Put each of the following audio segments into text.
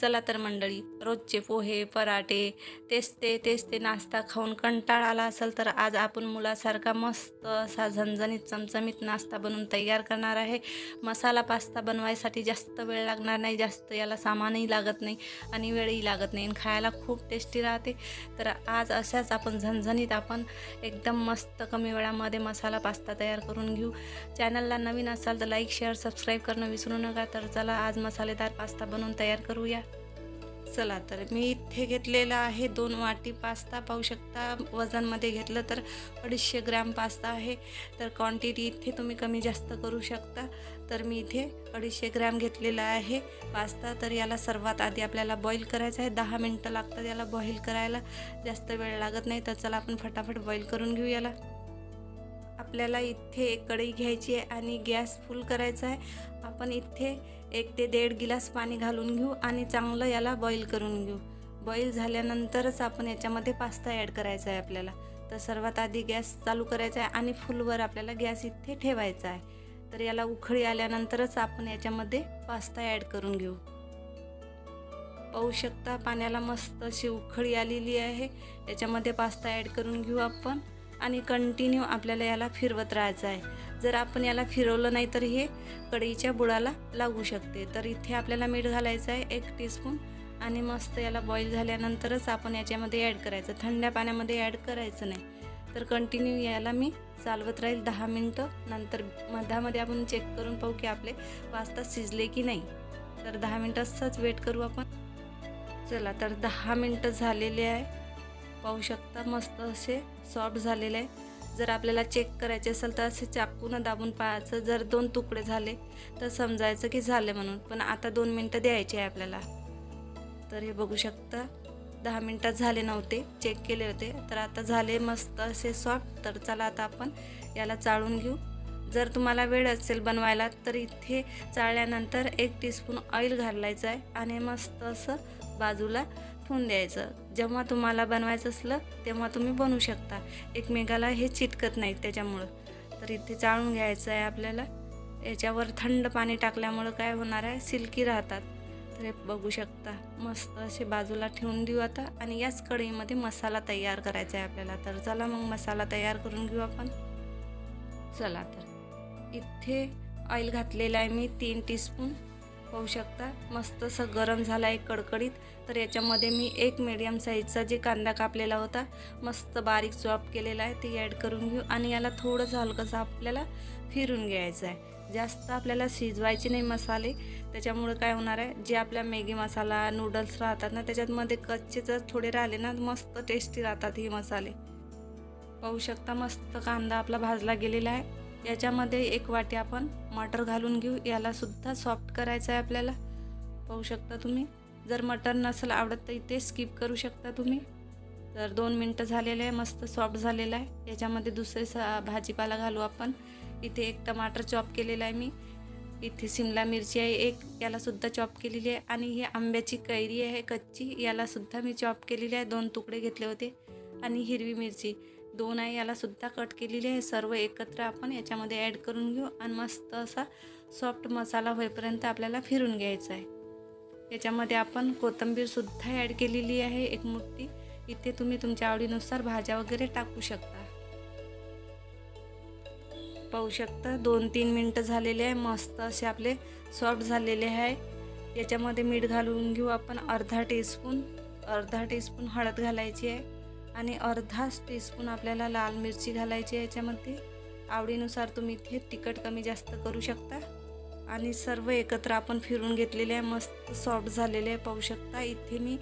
चला तर मंडळी रोजचे पोहे पराठे तेच ते तेच ते नाश्ता खाऊन कंटाळा आला असेल तर आज आपण मुलासारखा मस्त असा झणझणीत चमचमीत नाश्ता बनवून तयार करणार आहे. मसाला पास्ता बनवायसाठी जास्त वेळ लागणार नाही जास्त याला सामानही लागत नाही आणि वेळही लागत नाही आणि खायला खूप टेस्टी राहते. तर आज अशाच आपण झणझणीत आपण एकदम मस्त कमी वेळामध्ये मसाला पास्ता तयार करून घेऊ. चॅनलला नवीन असाल तर लाईक शेअर सबस्क्राईब करणं विसरू नका. तर चला आज मसालेदार पास्ता बनवून तयार करूया. चला तर मी इथे घेतलेला आहे दोन वाटी पास्ता. पाहू शकता वजनमध्ये घेतलं तर अडीचशे ग्रॅम पास्ता आहे. तर क्वांटिटी इथे तुम्ही कमी जास्त करू शकता. तर मी इथे अडीचशे ग्रॅम घेतलेला आहे पास्ता. तर याला सर्वात आधी आपल्याला बॉईल करायचं आहे. दहा मिनटं लागतात याला बॉईल करायला. जास्त वेळ लागत नाही तर चला आपण फटाफट बॉईल करून घेऊ याला. आपल्याला इथे एक कढई घ्यायची आहे आणि गॅस फुल करायचा आहे. आपण इथे एक ते दीड गिलास पाणी घालून घेऊ आणि चांगलं याला बॉईल करून घेऊ. बॉईल झाल्यानंतरच आपण याच्यामध्ये पास्ता ॲड करायचा आहे आपल्याला. तर सर्वात आधी गॅस चालू करायचा आहे आणि फुलवर आपल्याला गॅस इथे ठेवायचा आहे. तर याला उखळी आल्यानंतरच आपण याच्यामध्ये पास्ता ॲड करून घेऊ. पाहू शकता पाण्याला मस्त अशी उखळी आलेली आहे. याच्यामध्ये पास्ता ॲड करून घेऊ आपण. आणि कंटिन्यू आपल्याला याला फिरवत राहायचं आहे. जर आपण याला फिरवलं नाही तर हे कढईच्या बुडाला लागू शकते. तर इथे आपल्याला मीठ घालायचं आहे एक टीस्पून आणि मस्त याला बॉईल झाल्यानंतरच आपण याच्यामध्ये ॲड करायचं. थंड्या पाण्यामध्ये ॲड करायचं नाही. तर कंटिन्यू याला मी चालवत राहील दहा मिनटं. नंतर मधामध्ये आपण चेक करून पाहू की आपले पास्ता शिजले की नाही. तर दहा मिनटं असंच वेट करू आपण. चला तर दहा मिनटं झालेले आहे. पाहू शकता मस्त असे सॉफ्ट झालेले आहे. जर आपल्याला चेक करायचे असेल तर असे चाकून दाबून पाहायचं. जर दोन तुकडे झाले तर समजायचं की झाले म्हणून. पण आता दोन मिनटं द्यायचे आहे आपल्याला. तर हे बघू शकता दहा मिनटात झाले नव्हते. चेक केले होते. तर आता झाले मस्त असे सॉफ्ट तर चला आता आपण याला चाळून घेऊ. जर तुम्हाला वेळ असेल बनवायला तर इथे चाळल्यानंतर एक टीस्पून ऑइल घालायचं आहे. आणि मस्त असं बाजूला ठेवून द्यायचं. जेव्हा तुम्हाला बनवायचं असलं तेव्हा तुम्ही बनवू शकता. एकमेकाला हे चिटकत नाही त्याच्यामुळं. तर इथे चाळून घ्यायचं आहे आपल्याला. याच्यावर थंड पाणी टाकल्यामुळं काय होणार आहे? सिल्की राहतात. तर हे बघू शकता. मस्त असे बाजूला ठेवून देऊ आता. आणि याच कढईमध्ये मसाला तयार करायचा आहे आपल्याला. तर चला मग मसाला तयार करून घेऊ आपण. चला तर. इथे ऑइल घातलेलं आहे मी तीन टीस्पून. पाहू शकता. मस्त असं गरम झाला आहे कडकडीत. तर याच्यामध्ये मी एक मीडियम साईजचा जे कांदा कापलेला होता मस्त बारीक चॉप केलेला आहे. ते ॲड करून घेऊ आणि याला थोडंसं हलकंसं आपल्याला फिरून घ्यायचं आहे जास्त आपल्याला शिजवायचे नाही मसाले. त्याच्यामुळे काय होणार आहे जे आपल्या मॅगी मसाला नूडल्स राहतात ना त्याच्यातमध्ये कच्चे जर थोडे राहिले ना मस्त टेस्टी राहतात हे मसाले. पाहू शकता मस्त कांदा आपला भाजला गेलेला आहे. याच्यामध्ये एक वाटी आपण मटर घालून घेऊ. यालासुद्धा सॉफ्ट करायचं आहे आपल्याला. पाहू शकता तुम्ही. जर मटर नसेल आवडत तर इथे स्किप करू शकता तुम्ही. तर दोन मिनटं झालेले आहे. मस्त सॉफ्ट झालेलं आहे. याच्यामध्ये दुसरे सा भाजीपाला घालू आपण. इथे एक टमाटर चॉप केलेला आहे मी. इथे शिमला मिरची आहे एक. यालासुद्धा चॉप केलेली आहे. आणि ही आंब्याची कैरी आहे कच्ची. यालासुद्धा मी चॉप केलेली आहे. दोन तुकडे घेतले होते. आणि हिरवी मिरची. दोन आहे यालासुद्धा कट केलेली आहे. सर्व एकत्र आपण याच्यामध्ये ॲड करून घेऊ आणि मस्त असा सॉफ्ट मसाला होईपर्यंत आपल्याला फिरून घ्यायचा आहे. याच्यामध्ये आपण कोथिंबीरसुद्धा ॲड केलेली आहे एक मुठ्ठी. इथे तुम्ही तुमच्या आवडीनुसार भाज्या वगैरे टाकू शकता. पाहू शकता दोन तीन मिनटं झालेले आहे. मस्त असे आपले सॉफ्ट झालेले आहे. याच्यामध्ये मीठ घालून घेऊ आपण अर्धा टीस्पून अर्धा टीस्पून हळद घालायची आहे. आणि अर्धाच टीस्पून आपल्याला लाल मिरची घालायची याच्यामध्ये. आवडीनुसार तुम्ही इथे तिखट कमी जास्त करू शकता. आणि सर्व एकत्र आपण फिरून घेतलेले आहे. मस्त सॉफ्ट झालेले आहे पाहू शकता. इथे मी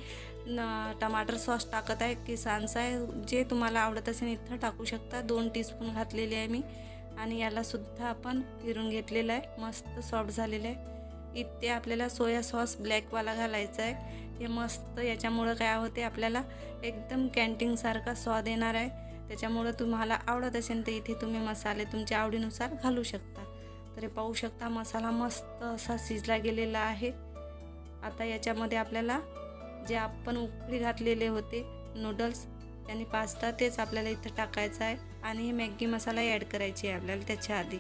न टमाटर सॉस टाकत आहे किसानचा आहे. जे तुम्हाला आवडत असेल इथं टाकू शकता. दोन टीस्पून घातलेले आहे मी. आणि यालासुद्धा आपण फिरून घेतलेलं आहे. मस्त सॉफ्ट झालेलं आहे. इथे आपल्याला सोया सॉस ब्लॅकवाला घालायचा आहे. हे मस्त याच्यामुळं काय होते आपल्याला एकदम कॅन्टीनसारखा स्वाद येणार आहे. त्याच्यामुळं तुम्हाला आवडत असेल तर इथे तुम्ही मसाले तुमच्या आवडीनुसार घालू शकता. तर हे पाहू शकता मसाला मस्त असा शिजला गेलेला आहे. आता याच्यामध्ये आपल्याला जे आपण उकळी घातलेले होते नूडल्स आणि पास्ता तेच आपल्याला इथं टाकायचं आहे. आणि हे मॅगी मसाला ॲड करायची आहे आपल्याला त्याच्या आधी.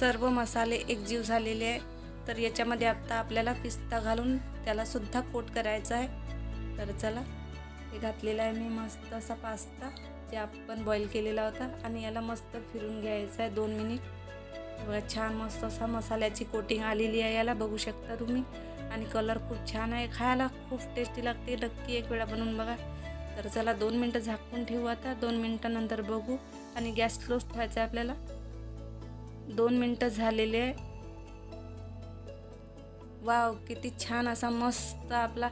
सर्व मसाले एकजीव झालेले आहे. तर याच्यामध्ये आता आपल्याला पिस्ता घालून त्याला सुद्धा कोट करायचा आहे. तर चला हे घातलेला आहे मी मस्त असा पास्ता जे आपण बॉईल केलेला होता. आणि याला मस्त फिरून घ्यायचा आहे दोन मिनिट बघा छान मस्त असा मसाल्याची कोटिंग आलेली आहे याला. बघू शकता तुम्ही. आणि कलर खूप छान आहे. खायला खूप टेस्टी लागते. नक्की एक वेळा बनवून बघा. तर चला दोन मिनटं झाकून ठेवू आता. दोन मिनटानंतर बघू. आणि गॅस स्लो ठेवायचा आहे आपल्याला. दोन मिनटं झालेले आहे. वाव किती छान असा मस्त आपला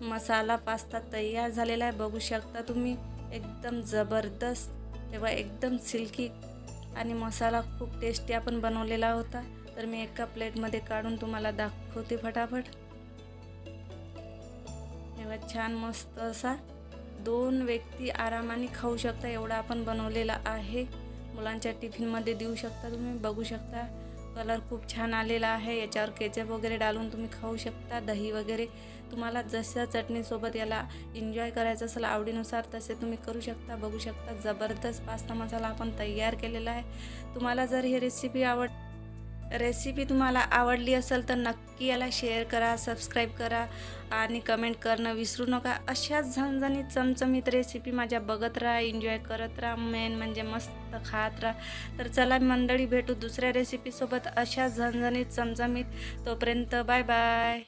मसाला पास्ता तयार झालेला आहे. बघू शकता तुम्ही एकदम जबरदस्त तेव्हा एकदम सिल्की आणि मसाला खूप टेस्टी आपण बनवलेला होता. तर मी एका प्लेटमध्ये काढून तुम्हाला दाखवते फटाफट. तेव्हा छान मस्त असा दोन व्यक्ती आरामाने खाऊ शकता एवढा आपण बनवलेला आहे. मुलांच्या टिफिनमध्ये देऊ शकता तुम्ही बघू शकता. कलर खूप छान आलेला आहे. याच्यावर केचप वगैरे डालून तुम्ही खाऊ शकता. दही वगैरे तुम्हाला जशा चटणीसोबत याला एन्जॉय करायचं असेल आवडीनुसार तसे तुम्ही करू शकता. बघू शकता जबरदस्त पास्ता मसाला आपण तयार केलेला आहे. तुम्हाला जर ही रेसिपी आवड रेसिपी तुम्हाला आवडली असेल तर नक्की याला शेअर करा सबस्क्राईब करा आणि कमेंट करणं विसरू नका. अशाच झणझणीत चमचमीत रेसिपी माझ्या बघत राहा एन्जॉय करत राहा मेन म्हणजे मस्त खात राहा. तर चला मंडळी भेटू दुसऱ्या रेसिपीसोबत अशाच झणझणीत चमचमीत. तोपर्यंत बाय बाय